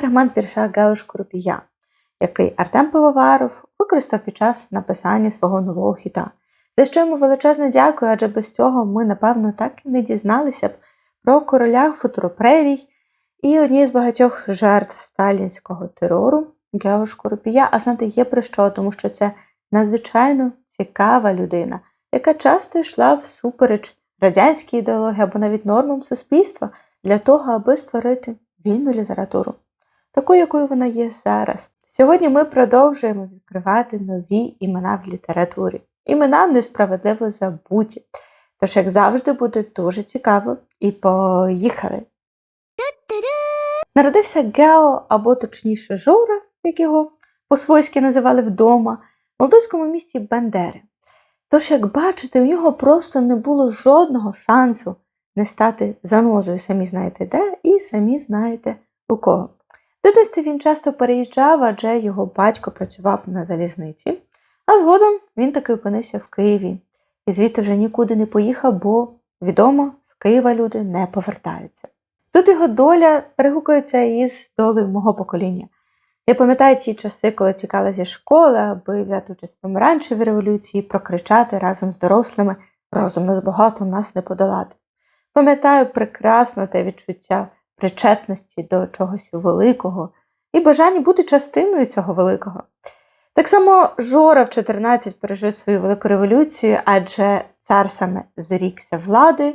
фрагмент вірша Гео Шкурпія, який Артем Пивоваров використав під час написання свого нового хіта. За що йому величезне дякую, адже без цього ми, напевно, так і не дізналися б про короля футуропрерій і однієї з багатьох жертв сталінського терору Гео Шкурпія. А знаєте, є про що, тому що це надзвичайно цікава людина, яка часто йшла всупереч радянській ідеології або навіть нормам суспільства для того, аби створити вільну літературу, таку, якою вона є зараз. Сьогодні ми продовжуємо відкривати нові імена в літературі. Імена несправедливо забуті. Тож, як завжди, буде дуже цікаво і поїхали. Народився Гео, або точніше Жора, як його по-свойськи називали вдома, в молдовському місті Бендери. Тож, як бачите, у нього просто не було жодного шансу не стати занозою, самі знаєте де, і самі знаєте у кого. Дитинстві він часто переїжджав, адже його батько працював на залізниці, а згодом він таки опинився в Києві і звідти вже нікуди не поїхав, бо відомо, з Києва люди не повертаються. Тут його доля перегукується із долею мого покоління. Я пам'ятаю ті часи, коли тікала зі школи, аби взяти участь в помаранчевій революції, прокричати разом з дорослими розум нас багато, нас не подолати. Пам'ятаю прекрасно те відчуття причетності до чогось великого і бажання бути частиною цього великого. Так само Жора в 14 пережив свою велику революцію, адже цар саме зрікся влади,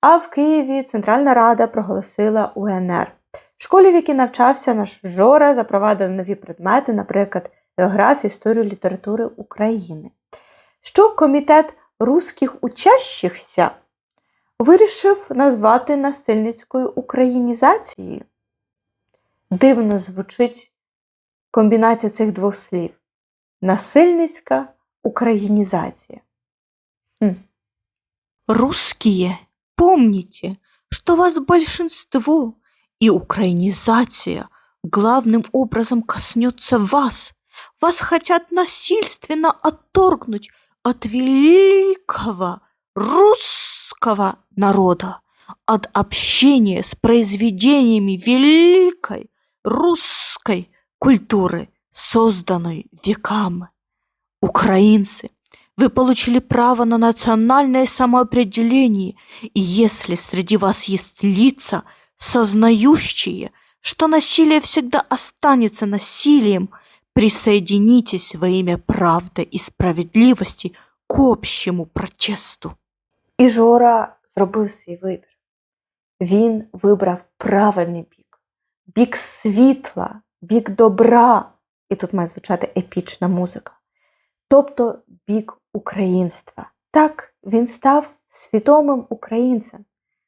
а в Києві Центральна Рада проголосила УНР. В школі, в якій навчався наш Жора, запровадив нові предмети, наприклад, географію, історію літератури України. Що комітет русських учащихся вирішив назвати насильницькою українізацією. Дивно звучить комбінація цих двох слів: насильницька українізація. Хм. Русские, помните, что вас большинство, и украинизация главным образом коснется вас. Вас хотят насильственно отторгнуть от великого русского народа, от общения с произведениями великой русской культуры, созданной веками. Украинцы, вы получили право на национальное самоопределение, и если среди вас есть лица, сознающие, что насилие всегда останется насилием, присоединитесь во имя правды и справедливости к общему протесту. І Жора зробив свій вибір. Він вибрав правильний бік, бік світла, бік добра, і тут має звучати епічна музика, тобто бік українства. Так, він став свідомим українцем,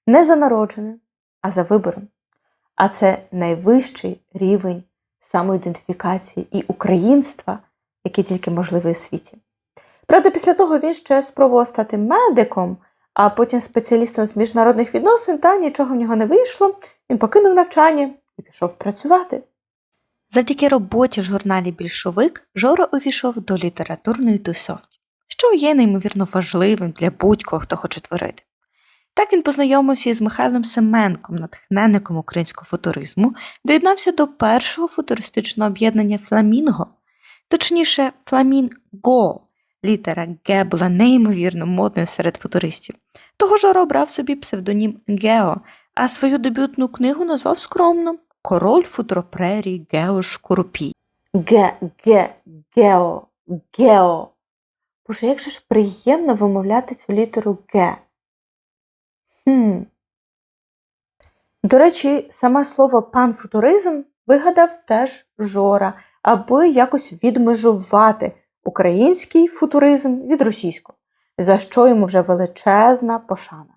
не за народженим, а за вибором. А це найвищий рівень самоідентифікації і українства, який тільки можливий у світі. Правда, після того він ще спробував стати медиком, а потім спеціалістом з міжнародних відносин, та нічого в нього не вийшло. Він покинув навчання і пішов працювати. Завдяки роботі в журналі Більшовик Жора увійшов до літературної тусовки, що є неймовірно важливим для будь-кого, хто хоче творити. Так він познайомився із Михайлом Семенком, натхненником українського футуризму, доєднався до першого футуристичного об'єднання Фламінго, точніше, Фламінго. Літера Г була неймовірно модною серед футуристів. Того Жора обрав собі псевдонім Гео, а свою дебютну книгу назвав скромно Король футуропрерії Гео Шкурупій. Ге, ге, гео, гео. Боже, як же ж приємно вимовляти цю літеру Г. Хм. До речі, саме слово панфутуризм вигадав теж Жора, аби якось відмежувати український футуризм від російського, за що йому вже величезна пошана.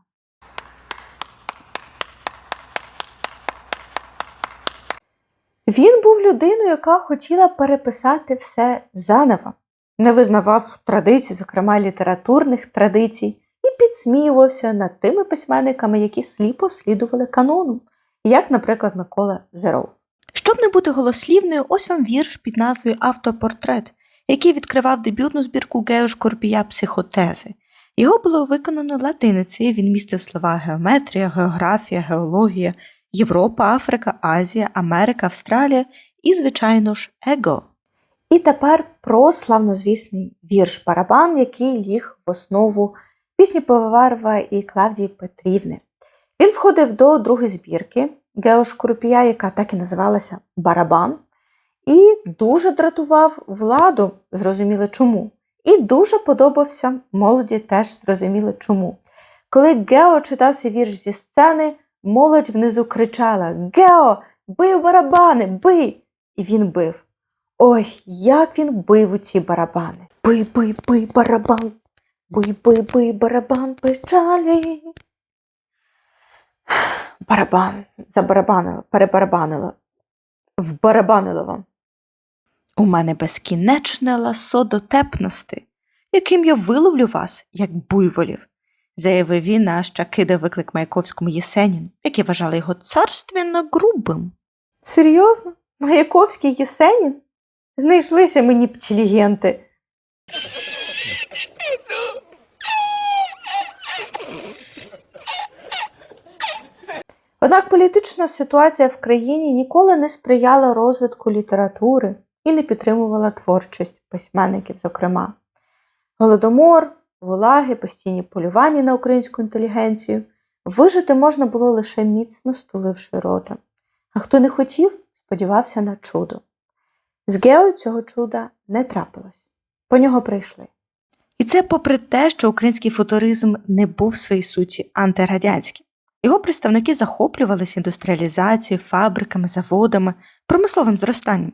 Він був людиною, яка хотіла переписати все заново, не визнавав традицій, зокрема літературних традицій, і підсміювався над тими письменниками, які сліпо слідували канону, як, наприклад, Микола Зеров. Щоб не бути голослівною, ось вам вірш під назвою Автопортрет, який відкривав дебютну збірку Гео Шкурпія психотези. Його було виконано латиницею, він містив слова геометрія, географія, геологія, Європа, Африка, Азія, Америка, Австралія і, звичайно ж, его. І тепер про славнозвісний вірш Барабан, який ліг в основу пісні Пивоварова і Клавдії Петрівни. Він входив до другої збірки Гео Шкурпія, яка так і називалася Барабан, і дуже дратував владу, зрозуміли чому. І дуже подобався молоді, теж зрозуміли чому. Коли Гео читав свій вірш зі сцени, молодь внизу кричала: Гео, бий у барабани, бий! І він бив. Ой, як він бив у ці барабани. Бий, бий, бий, барабан. Бий, бий, бий, барабан печалі. Барабан. Забарабанило, перебарабанило. Вбарабанило вам. У мене безкінечне ласо дотепності, яким я виловлю вас, як буйволів, заявив він, аж кидав виклик Маяковському Єсеніну, які вважали його царственно грубим. Серйозно? Маяковський Єсенін? Знайшлися мені птілігенти. Однак політична ситуація в країні ніколи не сприяла розвитку літератури і не підтримувала творчість письменників, зокрема. Голодомор, гулаги, постійні полювання на українську інтелігенцію вижити можна було лише міцно стуливши рота. А хто не хотів, сподівався на чудо. З Гео цього чуда не трапилось. По нього прийшли. І це попри те, що український футуризм не був в своїй суті антирадянським. Його представники захоплювалися індустріалізацією, фабриками, заводами, промисловим зростанням.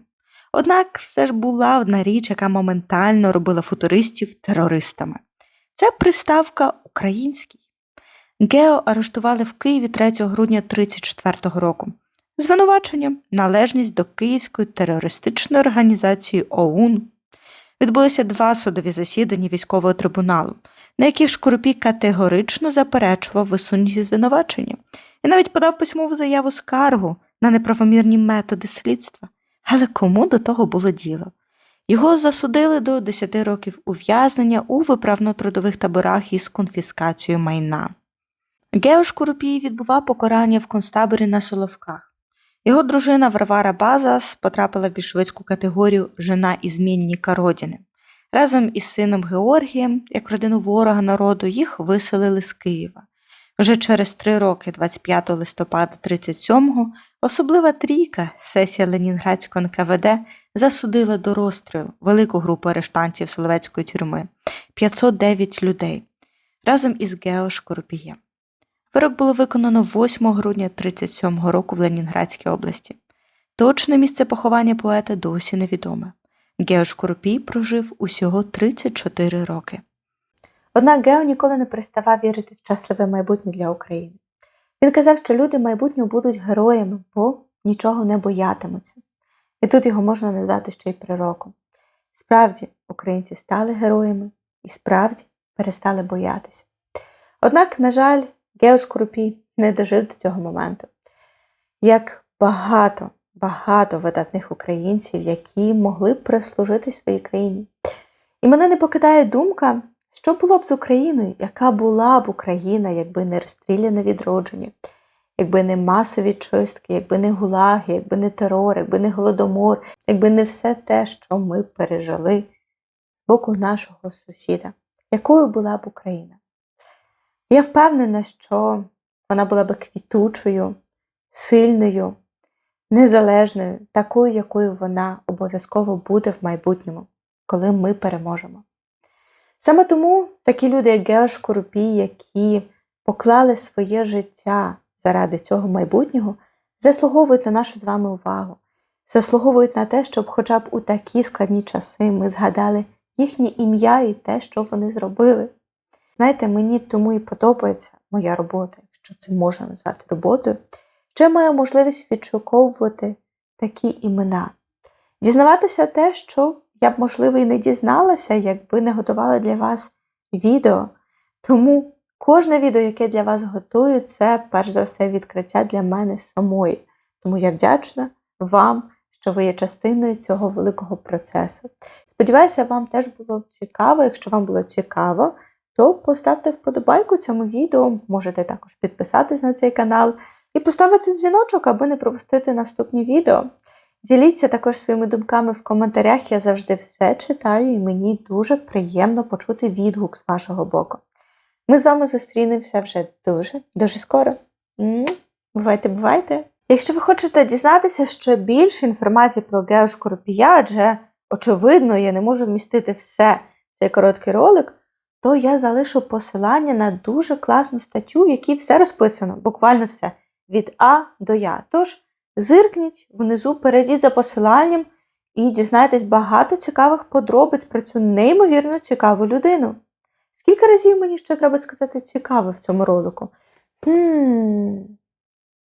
Однак все ж була одна річ, яка моментально робила футуристів терористами. Це приставка український. Гео арештували в Києві 3 грудня 1934 року. Звинуваченням належність до Київської терористичної організації ОУН. Відбулися два судові засідання військового трибуналу, на яких Шкурпій категорично заперечував висунуті звинувачення і навіть подав письмову заяву скаргу на неправомірні методи слідства. Але кому до того було діло? Його засудили до 10 років ув'язнення у виправно-трудових таборах із конфіскацією майна. Гео Шкурупій відбував покарання в концтаборі на Соловках. Його дружина Варвара Базас потрапила в більшовицьку категорію жена ізмінника родини. Разом із сином Георгієм, як родину ворога народу, їх виселили з Києва. Вже через три роки, 25 листопада 37-го, особлива трійка, сесія Ленінградського НКВД, засудила до розстрілу велику групу арештантів Соловецької тюрми 509 людей разом із Гео Шкоропієм. Вирок було виконано 8 грудня 37 року в Ленінградській області. Точне місце поховання поета досі невідоме. Гео Шкоропій прожив усього 34 роки. Однак Гео ніколи не переставав вірити в щасливе майбутнє для України. Він казав, що люди майбутнього будуть героями, бо нічого не боятимуться. І тут його можна назвати ще й пророком. Справді, українці стали героями і справді перестали боятися. Однак, на жаль, Гео Шкурпій не дожив до цього моменту. Як багато, багато видатних українців, які могли прислужити своїй країні. І мене не покидає думка, що було б з Україною, яка була б Україна, якби не розстріляне відродження, якби не масові чистки, якби не гулаги, якби не терор, якби не голодомор, якби не все те, що ми пережили з боку нашого сусіда, якою була б Україна? Я впевнена, що вона була б квітучою, сильною, незалежною, такою, якою вона обов'язково буде в майбутньому, коли ми переможемо. Саме тому такі люди, як Гео Шкурупій, які поклали своє життя заради цього майбутнього, заслуговують на нашу з вами увагу, заслуговують на те, щоб хоча б у такі складні часи ми згадали їхнє ім'я і те, що вони зробили. Знаєте, мені тому і подобається моя робота, якщо це можна назвати роботою, що я маю можливість відшуковувати такі імена, дізнаватися те, що я б, можливо, і не дізналася, якби не готувала для вас відео. Тому кожне відео, яке для вас готую, це перш за все відкриття для мене самої. Тому я вдячна вам, що ви є частиною цього великого процесу. Сподіваюся, вам теж було цікаво. Якщо вам було цікаво, то поставте вподобайку цьому відео, можете також підписатись на цей канал і поставити дзвіночок, аби не пропустити наступні відео. Діліться також своїми думками в коментарях. Я завжди все читаю, і мені дуже приємно почути відгук з вашого боку. Ми з вами зустрінемося вже дуже, дуже скоро. Бувайте, бувайте! Якщо ви хочете дізнатися ще більше інформації про геошкорпія, адже очевидно, я не можу вмістити все цей короткий ролик, то я залишу посилання на дуже класну статтю, в якій все розписано, буквально все від А до Я. Тож зиркніть внизу, перейдіть за посиланням і дізнайтесь багато цікавих подробиць про цю неймовірно цікаву людину. Скільки разів мені ще треба сказати цікаве в цьому ролику? Хм,